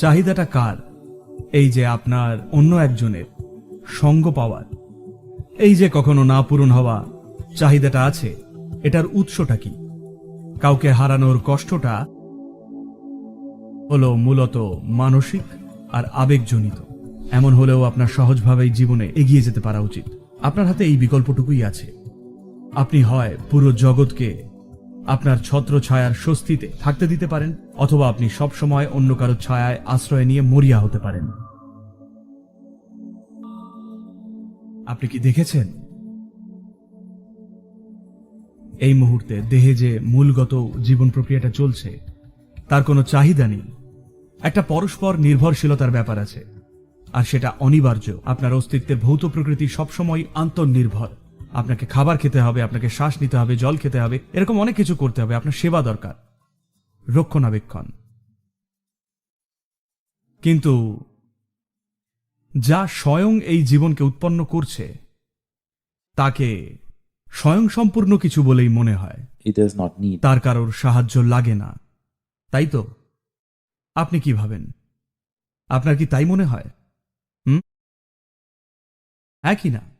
চাহিদাটা কার? এই যে আপনার অন্য একজনের সঙ্গ পাওয়ার। এই যে কখনো না পূরণ হওয়া চাহিদাটা আছে, এটার উৎসটা কি? কাউকে হারানোর কষ্টটা হলো মূলত মানসিক আর আবেগজনিত। এমন হলেও আপনার সহজভাবেই জীবনে এগিয়ে যেতে পারা উচিত। আপনার হাতে এই বিকল্পটুকুই আছে। আপনি হয় পুরো জগৎকে আপনার ছত্র ছায়ার স্বস্তিতে থাকতে দিতে পারেন, অথবা আপনি সবসময় অন্য কারও ছায়ায় আশ্রয় নিয়ে মরিয়া হতে পারেন। আপনি কি দেখেছেন? এই মুহূর্তে দেহে যে মূলগত জীবন প্রক্রিয়াটা চলছে, তার কোনো চাহিদা নেই। একটা পরস্পর নির্ভরশীলতার ব্যাপার আছে, আর সেটা অনিবার্য। আপনার অস্তিত্বের ভৌত প্রকৃতি সবসময় আন্তর্নির্ভর। আপনাকে খাবার খেতে হবে আপনাকে শ্বাস নিতে হবে জল খেতে হবে এরকম অনেক কিছু করতে হবে আপনার সেবা দরকার। রক্ষণাবেক্ষণ। কিন্তু যা স্বয়ং এই জীবনকে উৎপন্ন করছে তাকে স্বয়ং সম্পূর্ণ কিছু বলেই মনে হয়. তার কারোর সাহায্য লাগে না। তাই তো? আপনি কি ভাবেন? আপনার কি তাই মনে হয়? হুম? হ্যাঁ কি না?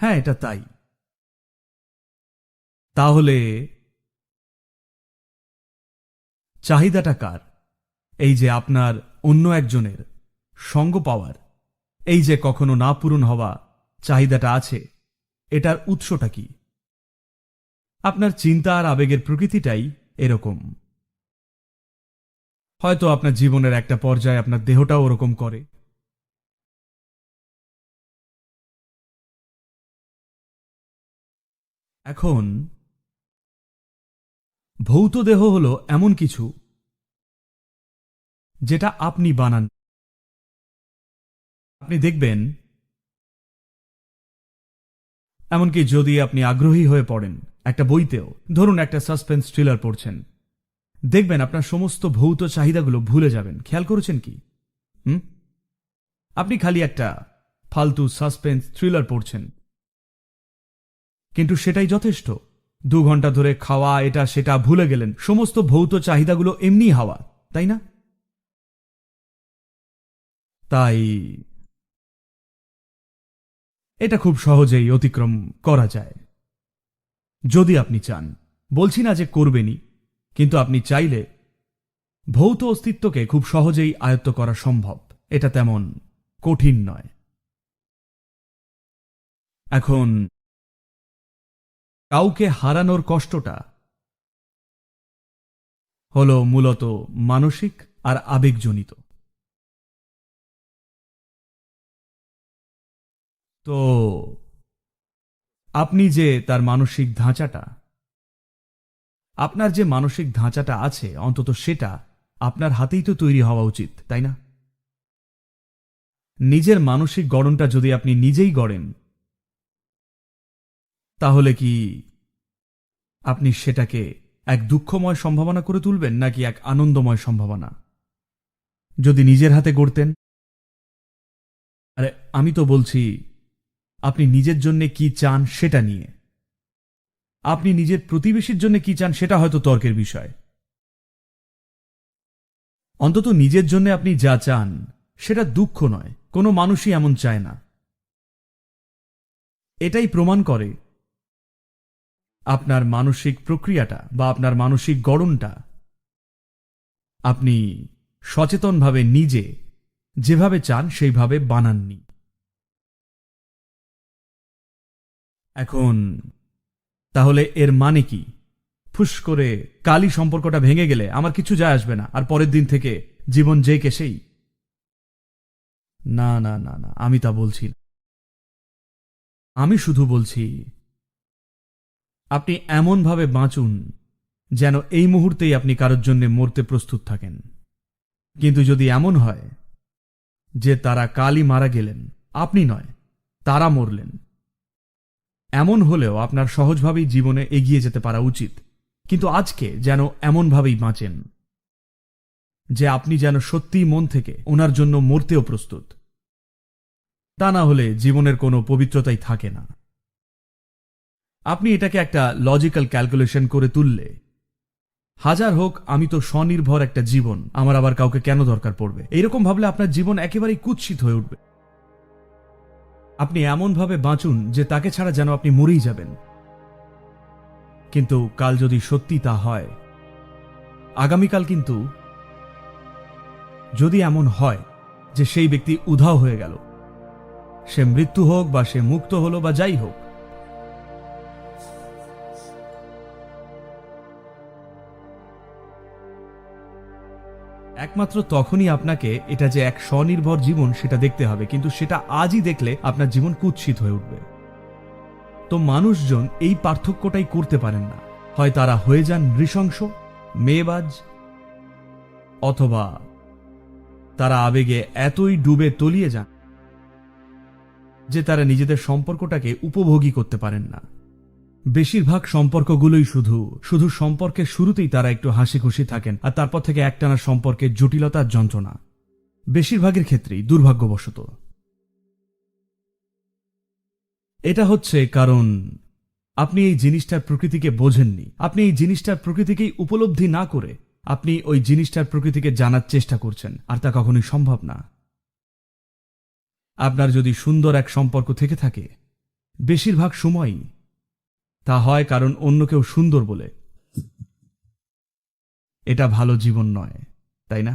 হ্যাঁ এটা তাই। তাহলে চাহিদাটা কার? এই যে আপনার অন্য একজনের সঙ্গ পাওয়ার, এই যে কখনো না পূরণ হওয়া চাহিদাটা আছে, এটার উৎসটা কি? আপনার চিন্তা আর আবেগের প্রকৃতিটাই এরকম। হয়তো আপনার জীবনের একটা পর্যায়ে আপনার দেহটাও ওরকম করে। এখন ভৌত দেহ হল এমন কিছু যেটা আপনি বানান। আপনি দেখবেন এমনকি যদি আপনি আগ্রহী হয়ে পড়েন একটা বইতেও, ধরুন একটা সাসপেন্স থ্রিলার পড়ছেন, দেখবেন আপনার সমস্ত ভৌত চাহিদাগুলো ভুলে যাবেন। খেয়াল করেছেন কি? আপনি খালি একটা ফালতু সাসপেন্স থ্রিলার পড়ছেন। কিন্তু সেটাই যথেষ্ট। দু ঘণ্টা ধরে খাওয়া, এটা সেটা ভুলে গেলেন। সমস্ত ভৌত চাহিদাগুলো এমনি হাওয়া, তাই না? তাই এটা খুব সহজেই অতিক্রম করা যায়। যদি আপনি চান, বলছি না যে করবেনই, কিন্তু আপনি চাইলে ভৌত অস্তিত্বকে খুব সহজেই আয়ত্ত করা সম্ভব। এটা তেমন কঠিন নয়। এখন কাউকে হারানোর কষ্টটা হল মূলত মানসিক আর আবেগজনিত। তো আপনি যে তার মানসিক ধাঁচাটা, আপনার যে মানসিক ধাঁচাটা আছে, অন্তত সেটা আপনার হাতেই তো তৈরি হওয়া উচিত, তাই না? নিজের মানসিক গড়নটা যদি আপনি নিজেই গড়েন তাহলে কি আপনি সেটাকে এক দুঃখময় সম্ভাবনা করে তুলবেন, নাকি এক আনন্দময় সম্ভাবনা? যদি নিজের হাতে গড়তেন? আরে, আমি তো বলছি, আপনি নিজের জন্য কি চান সেটা নিয়ে। আপনি নিজের প্রতিবেশীর জন্য কি চান সেটা হয়তো তর্কের বিষয়। অন্তত নিজের জন্য আপনি যা চান, সেটা দুঃখ নয়, কোনো মানুষই এমন চায় না। এটাই প্রমাণ করে আপনার মানসিক প্রক্রিয়াটা বা আপনার মানসিক গড়নটা। আপনি সচেতনভাবে নিজে যেভাবে চান সেইভাবে বানাননি। এখন, তাহলে এর মানে কি? ফুস করে কালি সম্পর্কটা ভেঙে গেলে আমার কিছু যায় আসবে না, আর পরের দিন থেকে জীবন যে কে সেই। না না না না, আমি তা বলছি না। আমি শুধু বলছি আপনি এমনভাবে বাঁচুন যেন এই মুহূর্তেই আপনি কারোর জন্য মরতে প্রস্তুত থাকেন। কিন্তু যদি এমন হয় যে তারা কালই মারা গেলেন, আপনি নয়, তারা মরলেন। এমন হলেও আপনার সহজভাবেই জীবনে এগিয়ে যেতে পারা উচিত। কিন্তু আজকে যেন এমনভাবেই বাঁচেন যে আপনি যেন সত্যিই মন থেকে ওনার জন্য মরতেও প্রস্তুত। তা না হলে জীবনের কোনো পবিত্রতাই থাকে না। আপনি এটাকে একটা লজিক্যাল ক্যালকুলেশন করে তুললে। হাজার হোক, আমি তো স্বনির্ভর একটা জীবন, আমার আবার কাউকে কেন দরকার পড়বে? এইরকম ভাবলে আপনার জীবন একেবারেই কুৎসিত হয়ে উঠবে। আপনি এমনভাবে বাঁচুন যে তাকে ছাড়া যেন আপনি মরেই যাবেন। কিন্তু কাল যদি সত্যি তা হয়, আগামীকাল কিন্তু যদি এমন হয় যে সেই ব্যক্তি উধাও হয়ে গেল, সে মৃত্যু হোক বা সে মুক্ত হলো বা যাই হোক একমাত্র তখনই আপনাকে এটা যে এক স্বনির্ভর জীবন সেটা দেখতে হবে, কিন্তু সেটা আজই দেখলে আপনার জীবন কুৎসিত হয়ে উঠবে। তো মানুষজন এই পার্থক্যটাই করতে পারেন না। হয় তারা হয়ে যান নৃশংস, মেয়েবাজ, অথবা তারা আবেগে এতই ডুবে তলিয়ে যান যে তারা নিজেদের সম্পর্কটাকে উপভোগী করতে পারেন না। বেশিরভাগ সম্পর্কগুলোই শুধু শুধু সম্পর্কের শুরুতেই তারা একটু হাসি খুশি থাকেন, আর তারপর থেকে একটানা সম্পর্কের জটিলতার যন্ত্রণা। বেশিরভাগের ক্ষেত্রেই দুর্ভাগ্যবশত। এটা হচ্ছে কারণ, আপনি এই জিনিসটার প্রকৃতিকে বোঝেননি। আপনি এই জিনিসটার প্রকৃতিকেই উপলব্ধি না করে, আপনি ওই জিনিসটার প্রকৃতিকে জানার চেষ্টা করছেন, আর তা কখনোই সম্ভব না। আপনার যদি সুন্দর এক সম্পর্ক থেকে থাকে, বেশিরভাগ সময়ই তা হয় কারণ অন্য কেউ সুন্দর বলে। এটা ভালো জীবন নয়, তাই না?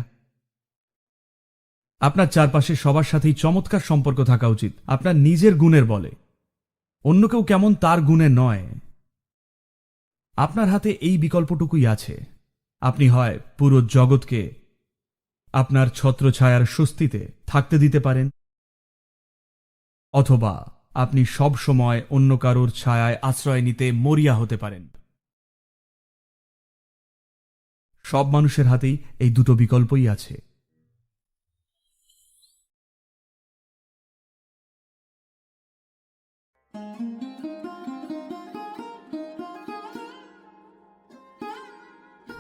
আপনার চারপাশে সবার সাথেই চমৎকার সম্পর্ক থাকা উচিত। আপনার নিজের গুণের বলে। অন্য কেউ কেমন তার গুণে নয়। আপনার হাতে এই বিকল্পটুকুই আছে। আপনি হয় পুরো জগৎকে আপনার ছত্রছায়ার স্বস্তিতে থাকতে দিতে পারেন, অথবা আপনি সব সময় অন্য কারোর ছায়ায় আশ্রয় নিতে মরিয়া হতে পারেন সব মানুষের হাতেই এই দুটো বিকল্পই আছে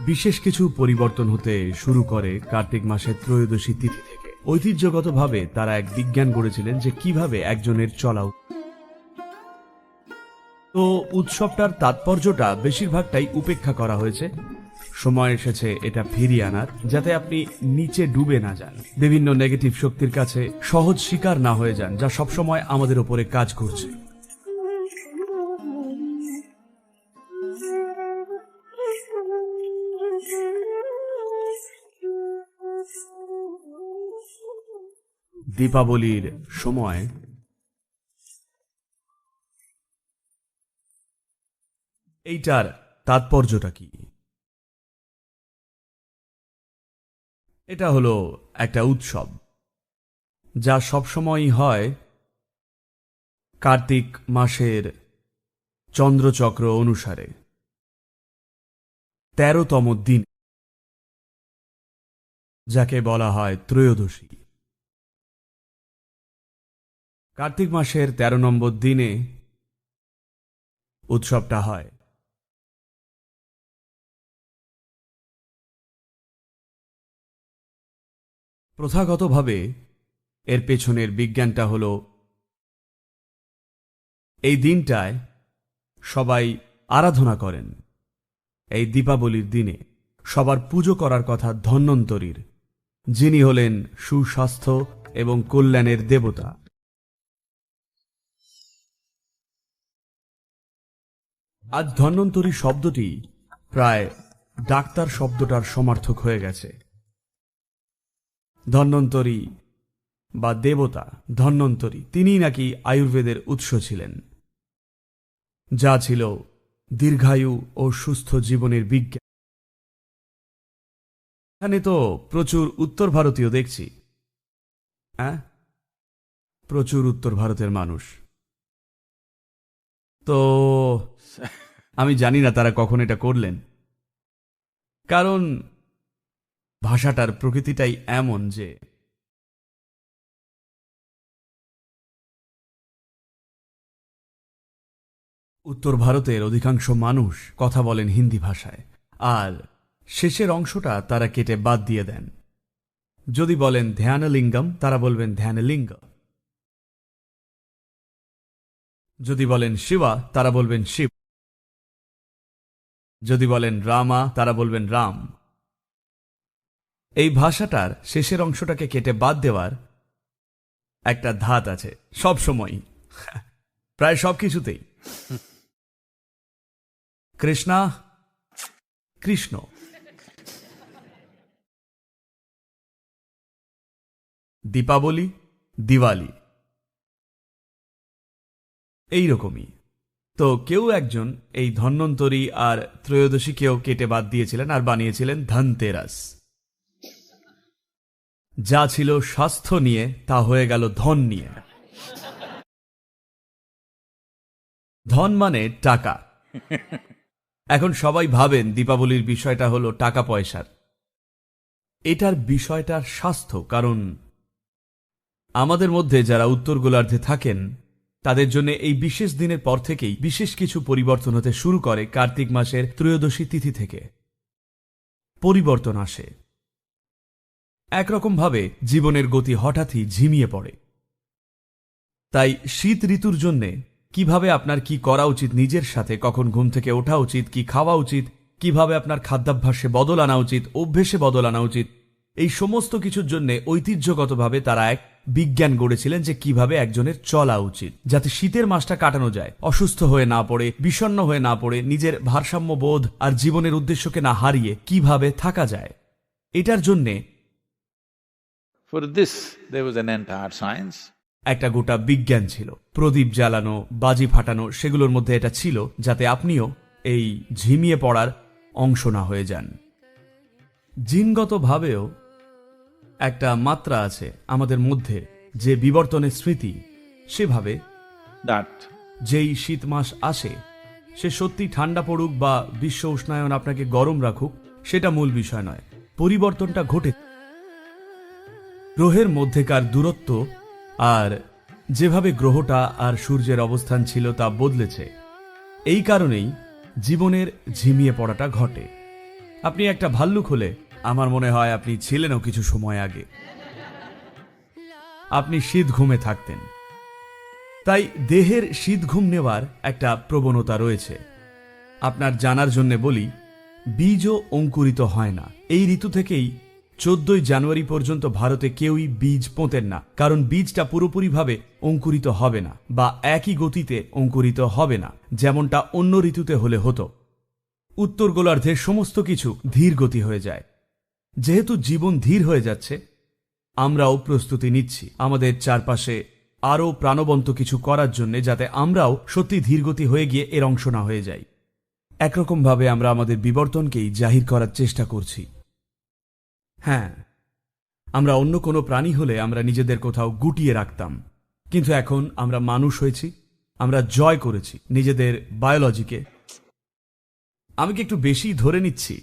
বিশেষ কিছু পরিবর্তন হতে শুরু করে কার্তিক মাসের ত্রয়োদশী তিথি থেকে ঐতিহ্যগতভাবে তারা এক বিজ্ঞান গড়েছিলেন যে কীভাবে একজনের চলা। তো উৎসবটার তাৎপর্যটা বেশিরভাগটাই উপেক্ষা করা হয়েছে। সময় এসেছে এটা ফিরিয়ে আনার, যাতে আপনি নিচে ডুবে না যান। বিভিন্ন নেগেটিভ শক্তির কাছে সহজ শিকার না হয়ে যান, যা সবসময় আমাদের ওপরে কাজ করছে। দীপাবলির সময় এইটার তাৎপর্যটা কি? এটা হলো একটা উৎসব, যা সবসময়ই হয় কার্তিক মাসের চন্দ্রচক্র অনুসারে, তেরোতম দিন, যাকে বলা হয় ত্রয়োদশী। কার্তিক মাসের তেরো নম্বর দিনে উৎসবটা হয়। প্রথাগতভাবে এর পেছনের বিজ্ঞানটা হল, এই দিনটায় সবাই আরাধনা করেন। এই দীপাবলির দিনে সবার পুজো করার কথা ধন্বন্তরীর, যিনি হলেন সুস্বাস্থ্য এবং কল্যাণের দেবতা। আজ ধন্বন্তরী শব্দটি প্রায় ডাক্তার শব্দটার সমার্থক হয়ে গেছে। ধন্বন্তরী বা দেবতা ধন্বন্তরী, তিনিই নাকি আয়ুর্বেদের উৎস ছিলেন। যা ছিল দীর্ঘায়ু ও সুস্থ জীবনের বিজ্ঞান। এখানে তো প্রচুর উত্তর ভারতীয় দেখছি। হ্যাঁ প্রচুর উত্তর ভারতের মানুষ। তো আমি জানি না তারা কখন এটা করলেন। কারণ ভাষাটার প্রকৃতিটাই এমন যে উত্তর ভারতের অধিকাংশ মানুষ কথা বলেন হিন্দি ভাষায়, আর শেষের অংশটা তারা কেটে বাদ দিয়ে দেন। যদি বলেন ধ্যানলিঙ্গম, তারা বলবেন ধ্যানলিঙ্গ। যদি বলেন শিবা, তারা বলবেন শিব। যদি বলেন রামা, তারা বলবেন রাম। এই ভাষাটার শেষের অংশটাকে কেটে বাদ দেওয়ার একটা ধাত আছে, সব সময় প্রায় সব কিছুতেই। কৃষ্ণা, কৃষ্ণ। দীপাবলি, দিওয়ালি। এই রকমই তো কেউ একজন এই ধন্বন্তরী আর ত্রয়োদশীকেও কেটে বাদ দিয়েছিলেন আর বানিয়েছিলেন ধনতেরাস। যা ছিল স্বাস্থ্য নিয়ে, তা হয়ে গেল ধন নিয়ে। ধন মানে টাকা। এখন সবাই ভাবেন দীপাবলির বিষয়টা হলো টাকা পয়সার। এটার বিষয়টার স্বাস্থ্য, কারণ আমাদের মধ্যে যারা উত্তর গোলার্ধে থাকেন, তাদের জন্য এই বিশেষ দিনের পর থেকেই বিশেষ কিছু পরিবর্তন হতে শুরু করে কার্তিক মাসের ত্রয়োদশী তিথি থেকে। পরিবর্তন আসে। একরকমভাবে জীবনের গতি হঠাৎই ঝিমিয়ে পড়ে। তাই শীত ঋতুর জন্যে কীভাবে আপনার কি করা উচিত নিজের সাথে, কখন ঘুম থেকে ওঠা উচিত, কি খাওয়া উচিত, কীভাবে আপনার খাদ্যাভ্যাসে বদল আনা উচিত, অভ্যেসে বদল আনা উচিত, এই সমস্ত কিছুর জন্য ঐতিহ্যগতভাবে তারা এক বিজ্ঞান গড়েছিলেন যে কীভাবে একজনের চলা উচিত। যাতে শীতের মাসটা কাটানো যায়, অসুস্থ হয়ে না পড়ে, বিষণ্ণ হয়ে না পড়ে, নিজের ভারসাম্য বোধ আর জীবনের উদ্দেশ্যকে না হারিয়ে কীভাবে থাকা যায়। এটার জন্যে For this, there was an entire science. একটা গোটা বিজ্ঞান ছিল। প্রদীপ জ্বালানো বাজি ফাটানো সেগুলোর মধ্যে এটা ছিল যাতে আপনিও এই ঝিমিয়ে পড়ার অংশ না হয়ে যান। জিনগতভাবেও একটা মাত্রা আছে আমাদের মধ্যে যে বিবর্তনের স্মৃতি সেভাবে যেই শীত মাস আসে সে সত্যি ঠান্ডা পড়ুক বা বিশ্ব উষ্ণায়ন আপনাকে গরম রাখুক সেটা মূল বিষয় নয়। পরিবর্তনটা ঘটে গ্রহের মধ্যেকার দূরত্ব আর যেভাবে গ্রহটা আর সূর্যের অবস্থান ছিল তা বদলেছে, এই কারণেই জীবনের ঝিমিয়ে পড়াটা ঘটে। আপনি একটা ভাল্লুক হলে আমার মনে হয় আপনি ছিলেনও কিছু সময় আগে। আপনি শীত ঘুমে থাকতেন। তাই দেহের শীত ঘুম নেওয়ার একটা প্রবণতা রয়েছে। আপনার জানার জন্য বলি, বীজও অঙ্কুরিত হয় না। এই ঋতু থেকেই চোদ্দই জানুয়ারি পর্যন্ত ভারতে কেউই বীজ পোঁতেন না, কারণ বীজটা পুরোপুরিভাবে অঙ্কুরিত হবে না বা একই গতিতে অঙ্কুরিত হবে না, যেমনটা অন্য ঋতুতে হলে হতো। উত্তর গোলার্ধে সমস্ত কিছু ধীর গতি হয়ে যায়। যেহেতু জীবন ধীর হয়ে যাচ্ছে, আমরাও প্রস্তুতি নিচ্ছি আমাদের চারপাশে আরও প্রাণবন্ত কিছু করার জন্যে যাতে আমরাও সত্যি ধীরগতি হয়ে গিয়ে এর অংশ না হয়ে যাই। একরকমভাবে আমরা আমাদের বিবর্তনকেই জাহির করার চেষ্টা করছি। হ্যাঁ আমরা অন্য কোনো প্রাণী হলে আমরা নিজেদের কোথাও গুটিয়ে রাখতাম। কিন্তু এখন আমরা মানুষ হয়েছি, আমরা জয় করেছি নিজেদের বায়োলজিকে। আমি কি একটু বেশি ধরে নিচ্ছি?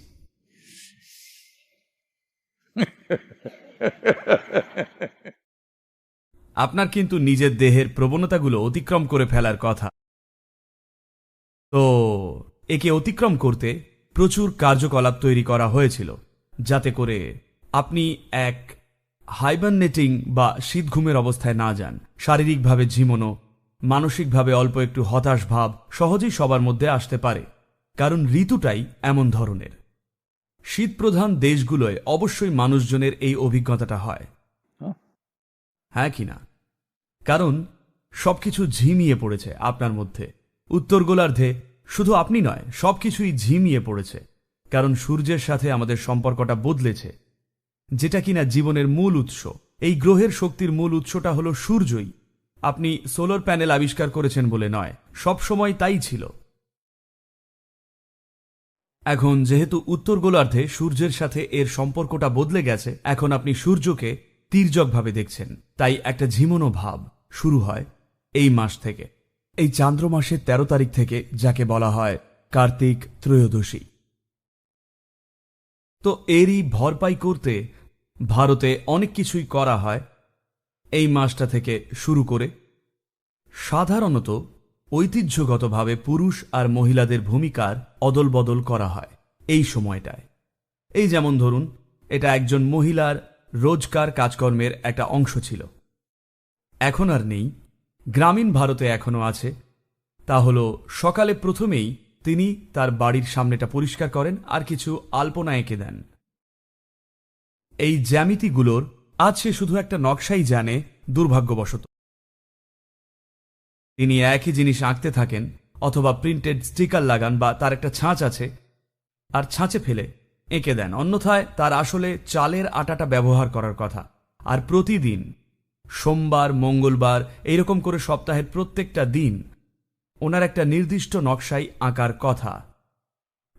আপনার কিন্তু নিজের দেহের প্রবণতাগুলো অতিক্রম করে ফেলার কথা। তো, একে অতিক্রম করতে প্রচুর কার্যকলাপ তৈরি করা হয়েছিল, যাতে করে আপনি এক হাইবারনেটিং বা শীত ঘুমের অবস্থায় না যান। শারীরিকভাবে ঝিমোনো মানসিকভাবে অল্প একটু হতাশ ভাব সহজেই সবার মধ্যে আসতে পারে কারণ ঋতুটাই এমন ধরনের। শীতপ্রধান দেশগুলোয় অবশ্যই মানুষজনের এই অভিজ্ঞতাটা হয়। Huh? হ্যাঁ কি না? কারণ সবকিছু ঝিমিয়ে পড়েছে আপনার মধ্যে। উত্তর গোলার্ধে শুধু আপনি নয় সবকিছুই ঝিমিয়ে পড়েছে। কারণ সূর্যের সাথে আমাদের সম্পর্কটা বদলেছে। যেটা কিনা জীবনের মূল উৎস। এই গ্রহের শক্তির মূল উৎসটা হলো সূর্যই। আপনি সোলার প্যানেল আবিষ্কার করেছেন বলে নয়, সব সময় তাই ছিল। এখন যেহেতু উত্তর গোলার্ধে সূর্যের সাথে এর সম্পর্কটা বদলে গেছে, এখন আপনি সূর্যকে তির্যকভাবে দেখছেন। তাই একটা ঝিমনো ভাব শুরু হয় এই মাস থেকে। এই চান্দ্র মাসের তেরো তারিখ থেকে, যাকে বলা হয় কার্তিক ত্রয়োদশী। তো এরই ভরপাই করতে ভারতে অনেক কিছুই করা হয় এই মাসটা থেকে শুরু করে। সাধারণত ঐতিহ্যগতভাবে পুরুষ আর মহিলাদের ভূমিকার অদলবদল করা হয় এই সময়টায়। এই যেমন ধরুন, এটা একজন মহিলার রোজকার কাজকর্মের একটা অংশ ছিল। এখন আর নেই। গ্রামীণ ভারতে এখনও আছে। তা হল, সকালে প্রথমেই তিনি তার বাড়ির সামনেটা পরিষ্কার করেন আর কিছু আলপনা এঁকে দেন। এই জ্যামিতিগুলোর আজ সে শুধু একটা নকশাই জানে, দুর্ভাগ্যবশত। তিনি একই জিনিস আঁকতে থাকেন, অথবা প্রিন্টেড স্টিকার লাগান বা তার একটা ছাঁচ আছে, আর ছাঁচে ফেলে এঁকে দেন। অন্যথায় তার আসলে চালের আটাটা ব্যবহার করার কথা। আর প্রতিদিন, সোমবার, মঙ্গলবার, এইরকম করে সপ্তাহের প্রত্যেকটা দিন ওনার একটা নির্দিষ্ট নকশাই আঁকার কথা।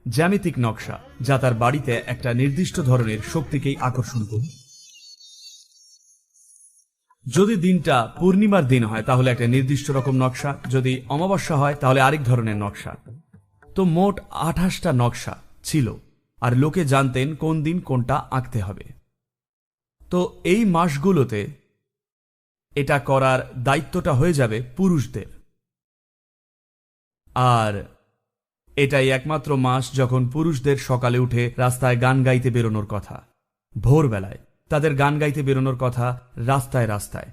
জ্যামিতিক নকশা, যা তার বাড়িতে একটা নির্দিষ্ট ধরনের শক্তিকেই আকর্ষণ করবে যদি দিনটা পূর্ণিমার দিন হয়, তাহলে একটা নির্দিষ্ট রকম নকশা। যদি অমাবস্যা হয়, তাহলে আরেক ধরনের নকশা। তো মোট আঠাশটা নকশা ছিল, আর লোকে জানতেন কোন দিন কোনটা আঁকতে হবে। তো এই মাসগুলোতে এটা করার দায়িত্বটা হয়ে যাবে পুরুষদের। আর এটাই একমাত্র মাস যখন পুরুষদের সকালে উঠে রাস্তায় গান গাইতে বেরোনোর কথা। ভোরবেলায় তাদের গান গাইতে বেরোনোর কথা রাস্তায় রাস্তায়।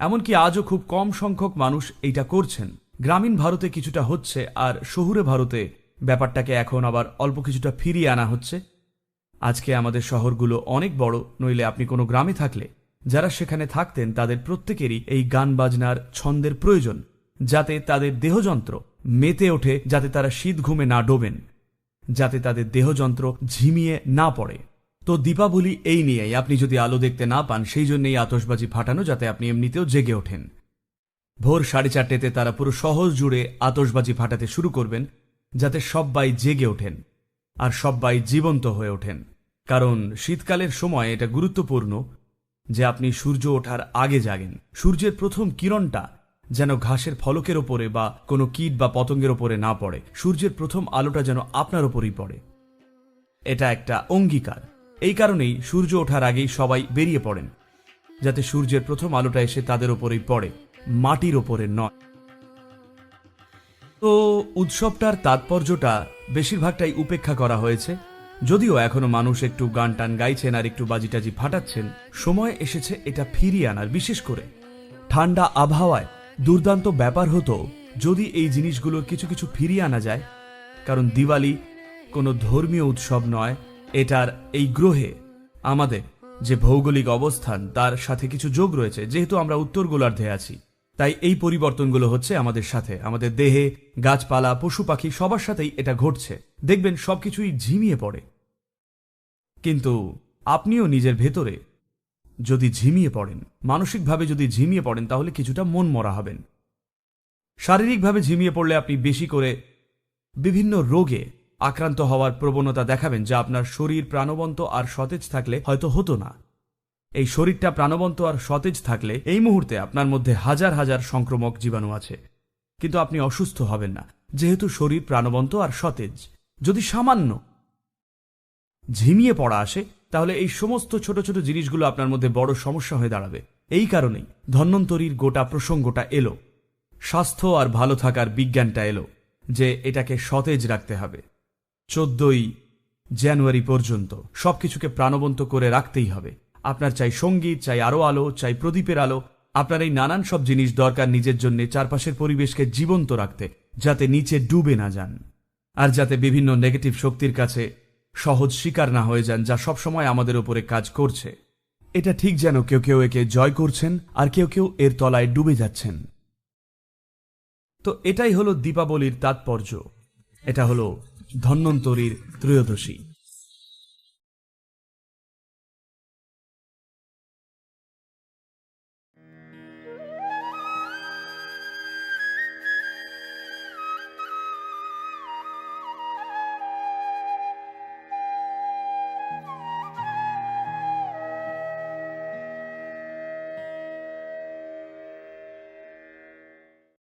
এমনকি আজও খুব কম সংখ্যক মানুষ এইটা করছেন। গ্রামীণ ভারতে কিছুটা হচ্ছে আর শহুরে ভারতে ব্যাপারটাকে এখন আবার অল্প কিছুটা ফিরিয়ে আনা হচ্ছে। আজকে আমাদের শহরগুলো অনেক বড়, নইলে আপনি কোনো গ্রামে থাকলে যারা সেখানে থাকতেন তাদের প্রত্যেকেরই এই গান বাজনার ছন্দের প্রয়োজন, যাতে তাদের দেহযন্ত্র মেতে ওঠে যাতে তারা শীত ঘুমে না ডোবেন, যাতে তাদের দেহযন্ত্র ঝিমিয়ে না পড়ে। তো দীপাবলি এই নিয়েই, আপনি যদি আলো দেখতে না পান, সেই জন্যই আতসবাজি ফাটানো যাতে আপনি এমনিতেও জেগে ওঠেন। ভোর সাড়ে চারটেতে তারা পুরো সহজ জুড়ে আতসবাজি ফাটাতে শুরু করবেন, যাতে সব্বাই জেগে ওঠেন আর সব্বাই জীবন্ত হয়ে ওঠেন। কারণ শীতকালের সময় এটা গুরুত্বপূর্ণ যে আপনি সূর্য ওঠার আগে জাগেন। সূর্যের প্রথম কিরণটা যেন ঘাসের ফলকের ওপরে বা কোনো কীট বা পতঙ্গের ওপরে না পড়ে। সূর্যের প্রথম আলোটা যেন আপনার ওপরেই পড়ে। এটা একটা অঙ্গীকার। এই কারণেই সূর্য ওঠার আগেই সবাই বেরিয়ে পড়েন, যাতে সূর্যের প্রথম আলোটা এসে তাদের ওপরেই পড়ে, মাটির ওপরে নয়। তো উৎসবটার তাৎপর্যটা বেশিরভাগটাই উপেক্ষা করা হয়েছে। যদিও এখনও মানুষ একটু গান টান গাইছেন আর একটু বাজিটাজি ফাটাচ্ছেন, সময় এসেছে এটা ফিরিয়ে আনার। বিশেষ করে ঠান্ডা আবহাওয়ায় দুর্দান্ত ব্যাপার হতো যদি এই জিনিসগুলোর কিছু কিছু ফিরিয়ে আনা যায়। কারণ দিওয়ালি কোনো ধর্মীয় উৎসব নয়, এটার এই গ্রহে আমাদের যে ভৌগোলিক অবস্থান, তার সাথে কিছু যোগ রয়েছে, যেহেতু আমরা উত্তর গোলার্ধে আছি। তাই এই পরিবর্তনগুলো হচ্ছে আমাদের সাথে, আমাদের দেহে, গাছপালা, পশু পাখি, সবার সাথেই এটা ঘটছে। দেখবেন সবকিছুই ঝিমিয়ে পড়ে। কিন্তু আপনিও নিজের ভেতরে যদি ঝিমিয়ে পড়েন, মানসিকভাবে যদি ঝিমিয়ে পড়েন, তাহলে কিছুটা মন মরা হবেন। শারীরিকভাবে ঝিমিয়ে পড়লে আপনি বেশি করে বিভিন্ন রোগে আক্রান্ত হওয়ার প্রবণতা দেখাবেন, যা আপনার শরীর প্রাণবন্ত আর সতেজ থাকলে হয়তো হতো না। এই শরীরটা প্রাণবন্ত আর সতেজ থাকলে এই মুহূর্তে আপনার মধ্যে হাজার হাজার সংক্রমক জীবাণু আছে। কিন্তু আপনি অসুস্থ হবেন না, যেহেতু শরীর প্রাণবন্ত আর সতেজ। যদি সামান্য ঝিমিয়ে পড়া আসে তাহলে এই সমস্ত ছোট ছোট জিনিসগুলো আপনার মধ্যে বড় সমস্যা হয়ে দাঁড়াবে। এই কারণেই ধন্বন্তরীর গোটা প্রসঙ্গটা এলো। স্বাস্থ্য আর ভালো থাকার বিজ্ঞানটা এলো যে এটাকে সতেজ রাখতে হবে। চোদ্দই জানুয়ারি পর্যন্ত সবকিছুকে প্রাণবন্ত করে রাখতেই হবে। আপনার চাই সংগীত, চাই আরও আলো, চাই প্রদীপের আলো। আপনার এই নানান সব জিনিস দরকার নিজের জন্য চারপাশের পরিবেশকে জীবন্ত রাখতে, যাতে নিচে ডুবে না যান। আর যাতে বিভিন্ন নেগেটিভ শক্তির কাছে সহজ শিকার না হয়ে যান যা সবসময় আমাদের উপরে কাজ করছে। এটা ঠিক যেন কেউ কেউ একে জয় করছেন আর কেউ কেউ এর তলায় ডুবে যাচ্ছেন। তো এটাই হলো দীপাবলির তাৎপর্য। এটা হলো ধন্বন্তরীর ত্রয়োদশী।